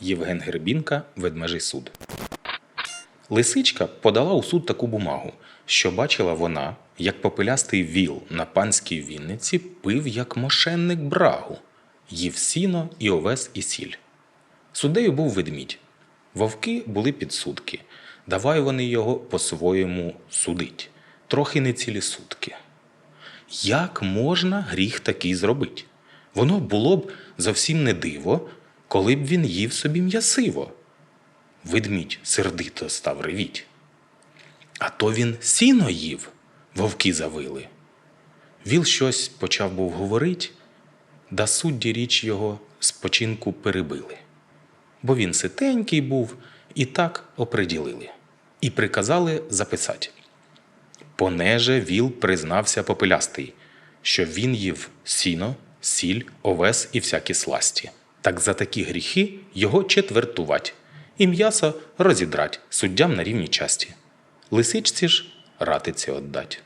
Євген Гербінка, Ведмежий суд. Лисичка подала у суд таку бумагу, що бачила вона, як попелястий віл на панській Вінниці пив як мошенник брагу, їв сіно і овес і сіль. Суддею був ведмідь. Вовки були підсудки. Давай вони його по-своєму судить. Трохи не цілі сутки. Як можна гріх такий зробити? Воно було б зовсім не диво, коли б він їв собі м'ясиво. Ведмідь сердито став ревіть. А то він сіно їв, вовки завили. Віл щось почав був говорить, да судді річ його спочинку перебили. Бо він ситенький був, і так оприділили. І приказали записати. Понеже віл признався попелястий, що він їв сіно, сіль, овес і всякі сласті. Так за такі гріхи його четвертувать, і м'ясо розідрать суддям на рівні часті. Лисичці ж ратиці отдать.